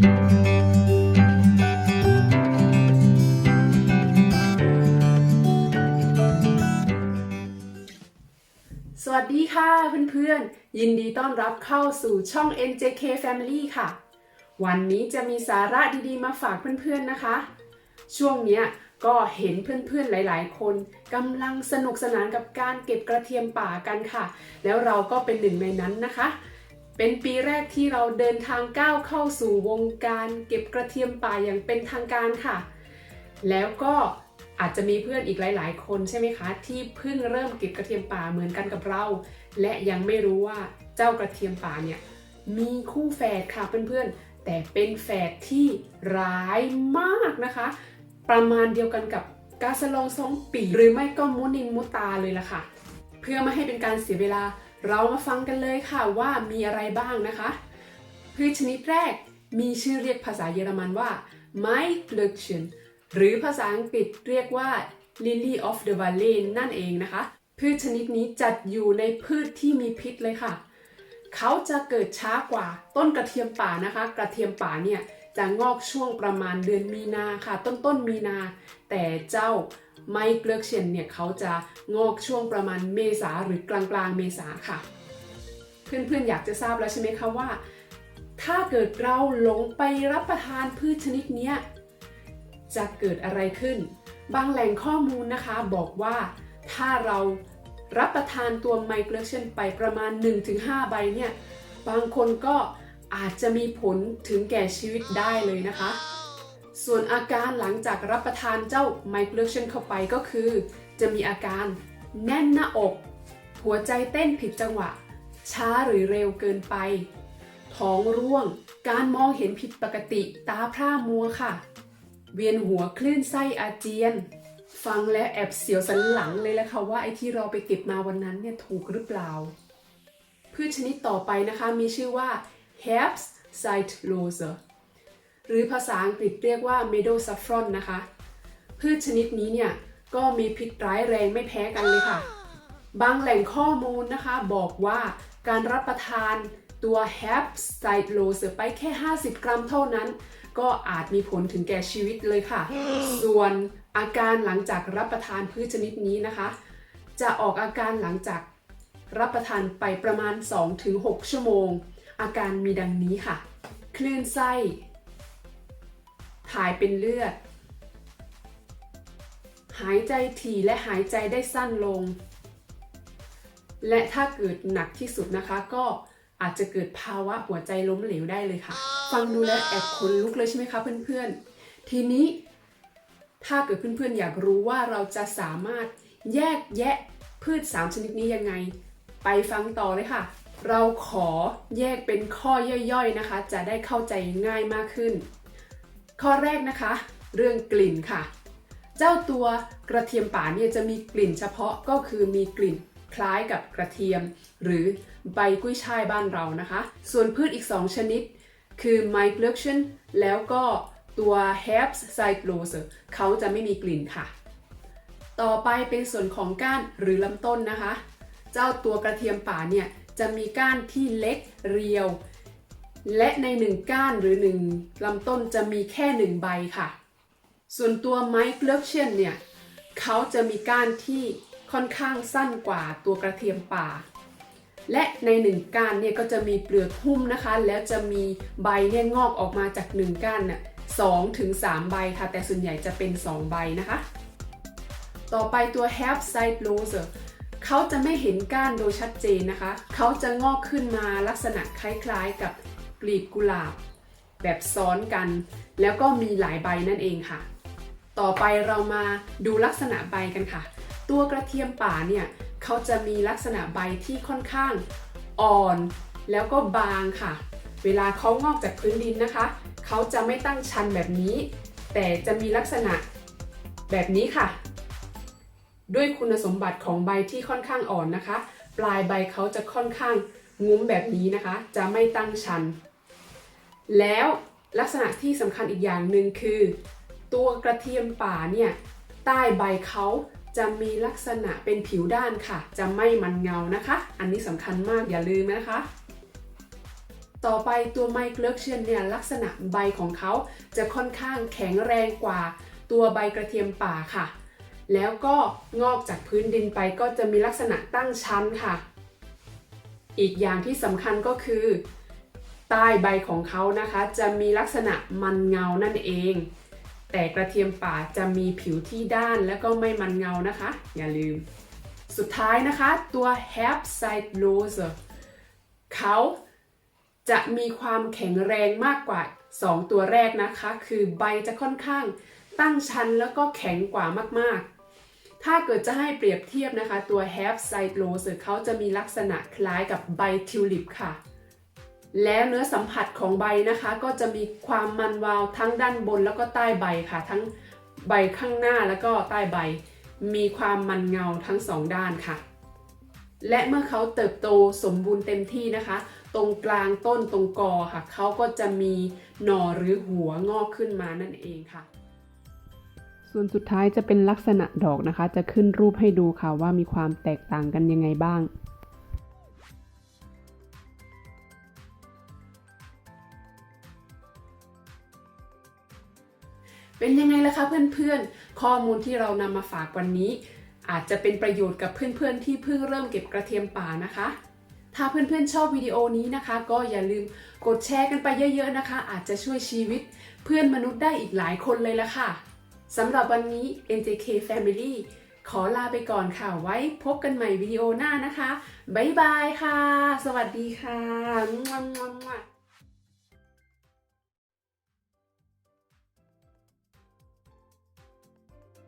สวัสดีค่ะเพื่อนๆ ยินดีต้อนรับเข้าสู่ช่อง NJK Family ค่ะ วันนี้จะมีสาระดีๆมาฝากเพื่อนๆนะคะ ช่วงเนี้ยก็เห็นเพื่อนๆหลายๆ คนกำลังสนุกสนานกับการเก็บกระเทียมป่ากันค่ะ แล้วเราก็เป็นหนึ่งในนั้นนะคะ เป็นปีแรกที่เราเดินทางก้าวเข้าสู่วงการเก็บกระเทียมป่าอย่างเป็นทางการค่ะ แล้วก็อาจจะมีเพื่อนอีกหลาย ๆ คนใช่ไหมคะ ที่เพิ่งเริ่มเก็บกระเทียมป่าเหมือนกันกับเรา และยังไม่รู้ว่าเจ้ากระเทียมป่าเนี่ยมีคู่แฝดค่ะเพื่อนๆ แต่เป็นแฝดที่ร้ายมากนะคะ ประมาณเดียวกันกับกาสลองซองปีหรือไม่ก็มุนินมุตาเลยล่ะค่ะ เพื่อไม่ให้เป็นการเสียเวลา เรามาฟังกันเลยค่ะว่ามีอะไรบ้างนะคะพืชชนิดแรกมีชื่อเรียกภาษาเยอรมันว่า m a i g l ö c k e n หรือภาษาอังกฤษเรียกว่า Lily of the Valley นั่นเองนะคะ พืชชนิดนี้จัดอยู่ในพืชที่มีพิษเลยค่ะ เขาจะเกิดช้ากว่าต้นกระเทียมป่านะคะ กระเทียมป่าเนี่ย จะงอกช่วงประมาณเดือนมีนาค่ะ ต้นต้นมีนา แต่เจ้าไมเกลือกเชนเนี่ยเขาจะงอกช่วงประมาณเมษาหรือกลางกลางๆเมษาค่ะ เพื่อนๆอยากจะทราบแล้วใช่ไหมคะว่า ถ้าเกิดเราหลงไปรับประทานพืชชนิดนี้จะเกิดอะไรขึ้น บางแหล่งข้อมูลนะคะบอกว่าถ้าเรารับประทานตัวไมเกรเชนไปประมาณ 1-5 ใบเนี่ยบางคนก็ อาจจะมีผลถึงแก่ชีวิตได้เลยนะคะ ส่วนอาการหลังจากรับประทานเจ้าไมเกรเชนเข้าไปก็คือ จะมีอาการแน่นหน้าอก หัวใจเต้นผิดจังหวะ ช้าหรือเร็วเกินไป ท้องร่วง การมองเห็นผิดปกติ ตาพร่ามัวค่ะ เวียนหัวคลื่นไส้อาเจียน ฟังแล้วแอบเสียวสันหลังเลยแหละค่ะว่าไอ้ที่เราไปเก็บมาวันนั้นเนี่ยถูกหรือเปล่า พืชชนิดต่อไปนะคะมีชื่อว่า Herbs c i t l o s e หรือภาษาอังกฤษเรียกว่า Meadow Saffron นะคะ พืชชนิดนี้เนี่ยก็มีพิษร้ายแรงไม่แพ้กันเลยค่ะ บางแหล่งข้อมูลนะคะบอกว่าการรับประทานตัว h a p s i d l o s e ไปแค่ 50 กรัมเท่านั้น ก็อาจมีผลถึงแก่ชีวิตเลยค่ะ ส่วนอาการหลังจากรับประทานพืชชนิดนี้นะคะ จะออกอาการหลังจากรับประทานไปประมาณ 2-6 ชั่วโมง อาการมีดังนี้ค่ะ คลื่นไส้ ถ่ายเป็นเลือด หายใจถี่และหายใจได้สั้นลง และถ้าเกิดหนักที่สุดนะคะ ก็อาจจะเกิดภาวะหัวใจล้มเหลวได้เลยค่ะ ฟังดูแล้วแอบขนลุกเลยใช่ไหมคะเพื่อนๆ ทีนี้ถ้าเกิดเพื่อนๆอยากรู้ว่าเราจะสามารถแยกแยะพืช 3 ชนิดนี้ยังไง ไปฟังต่อเลยค่ะ เราขอแยกเป็นข้อย่อยๆนะคะ จะได้เข้าใจง่ายมากขึ้น ข้อแรกนะคะ เรื่องกลิ่นค่ะ เจ้าตัวกระเทียมป่าเนี่ยจะมีกลิ่นเฉพาะก็คือมีกลิ่นคล้ายกับกระเทียม หรือใบกุ้ยช่ายบ้านเรานะคะ ส่วนพืชอีก 2 ชนิด คือ m y g l u c t i o n แล้วก็ตัว Herbs c i t l o s e เขาจะไม่มีกลิ่นค่ะ ต่อไปเป็นส่วนของก้านหรือลำต้นนะคะ เจ้าตัวกระเทียมป่าเนี่ย จะมีก้านที่เล็กเรียว และในหนึ่งก้านหรือหนึ่งลำต้นจะมีแค่หนึ่งใบค่ะ ส่วนตัวไม้เกลือกเชนเนี่ยเขาจะมีก้านที่ค่อนข้างสั้นกว่าตัวกระเทียมป่า และในหนึ่งก้านเนี่ยก็จะมีเปลือกหุ้มนะคะ แล้วจะมีใบเนี่ยงอกออกมาจากหนึ่งก้านน่ะสองถึงสามใบค่ะ แต่ส่วนใหญ่จะเป็นสองใบนะคะ ต่อไปตัว Half Side Rose เขาจะไม่เห็นก้านโดยชัดเจนนะคะ เขาจะงอกขึ้นมาลักษณะคล้ายๆกับกลีบกุหลาบ แบบซ้อนกัน แล้วก็มีหลายใบนั่นเองค่ะ ต่อไปเรามาดูลักษณะใบกันค่ะ ตัวกระเทียมป่าเนี่ยเขาจะมีลักษณะใบที่ค่อนข้างอ่อน แล้วก็บางค่ะ เวลาเขางอกจากพื้นดินนะคะ เขาจะไม่ตั้งชันแบบนี้ แต่จะมีลักษณะแบบนี้ค่ะ ด้วยคุณสมบัติของใบที่ค่อนข้างอ่อนนะคะ ปลายใบเขาจะค่อนข้างงุ้มแบบนี้นะคะ จะไม่ตั้งชัน แล้วลักษณะที่สำคัญอีกอย่างหนึ่งคือ ตัวกระเทียมป่าเนี่ยใต้ใบเขาจะมีลักษณะเป็นผิวด้านค่ะ จะไม่มันเงานะคะ อันนี้สำคัญมากอย่าลืมนะคะ ต่อไปตัวไมเกลือกเชียนเนี่ยลักษณะใบของเขาจะค่อนข้างแข็งแรงกว่าตัวใบกระเทียมป่าค่ะ แล้วก็งอกจากพื้นดินไปก็จะมีลักษณะตั้งชั้นค่ะ อีกอย่างที่สำคัญก็คือ ใต้ใบของเขานะคะ จะมีลักษณะมันเงานั่นเอง แต่กระเทียมป่าจะมีผิวที่ด้านและก็ไม่มันเงานะคะ อย่าลืม สุดท้ายนะคะตัว h a p s i d e rose เขาจะมีความแข็งแรงมากกว่า 2 ตัวแรกนะคะ คือใบจะค่อนข้างตั้งชั้นแล้วก็แข็งกว่ามากๆ ถ้าเกิดจะให้เปรียบเทียบนะคะ ตัว h a p s i d e rose เขาจะมีลักษณะคล้ายกับใบทิวลิปค่ะ แล้วเนื้อสัมผัสของใบนะคะ ก็จะมีความมันวาวทั้งด้านบนแล้วก็ใต้ใบค่ะ ทั้งใบข้างหน้าแล้วก็ใต้ใบ มีความมันเงาทั้งสองด้านค่ะ และเมื่อเขาเติบโตสมบูรณ์เต็มที่นะคะ ตรงกลางต้นตรงกอค่ะ เขาก็จะมีหน่อหรือหัวงอกขึ้นมานั่นเองค่ะ ส่วนสุดท้ายจะเป็นลักษณะดอกนะคะ จะขึ้นรูปให้ดูค่ะว่ามีความแตกต่างกันยังไงบ้างเป็นยังไงล่ะคะเพื่อนๆ ข้อมูลที่เรานำมาฝากวันนี้ อาจจะเป็นประโยชน์กับเพื่อนๆ ที่เพิ่งเริ่มเก็บกระเทียมป่านะคะ ถ้าเพื่อนๆชอบวิดีโอนี้นะคะ ก็อย่าลืมกดแชร์กันไปเยอะๆนะคะ อาจจะช่วยชีวิต เพื่อนมนุษย์ได้อีกหลายคนเลยละค่ะ สำหรับวันนี้ NJK Family ขอลาไปก่อนค่ะ ไว้พบกันใหม่วิดีโอหน้านะคะ บ๊ายบายค่ะ สวัสดีค่ะ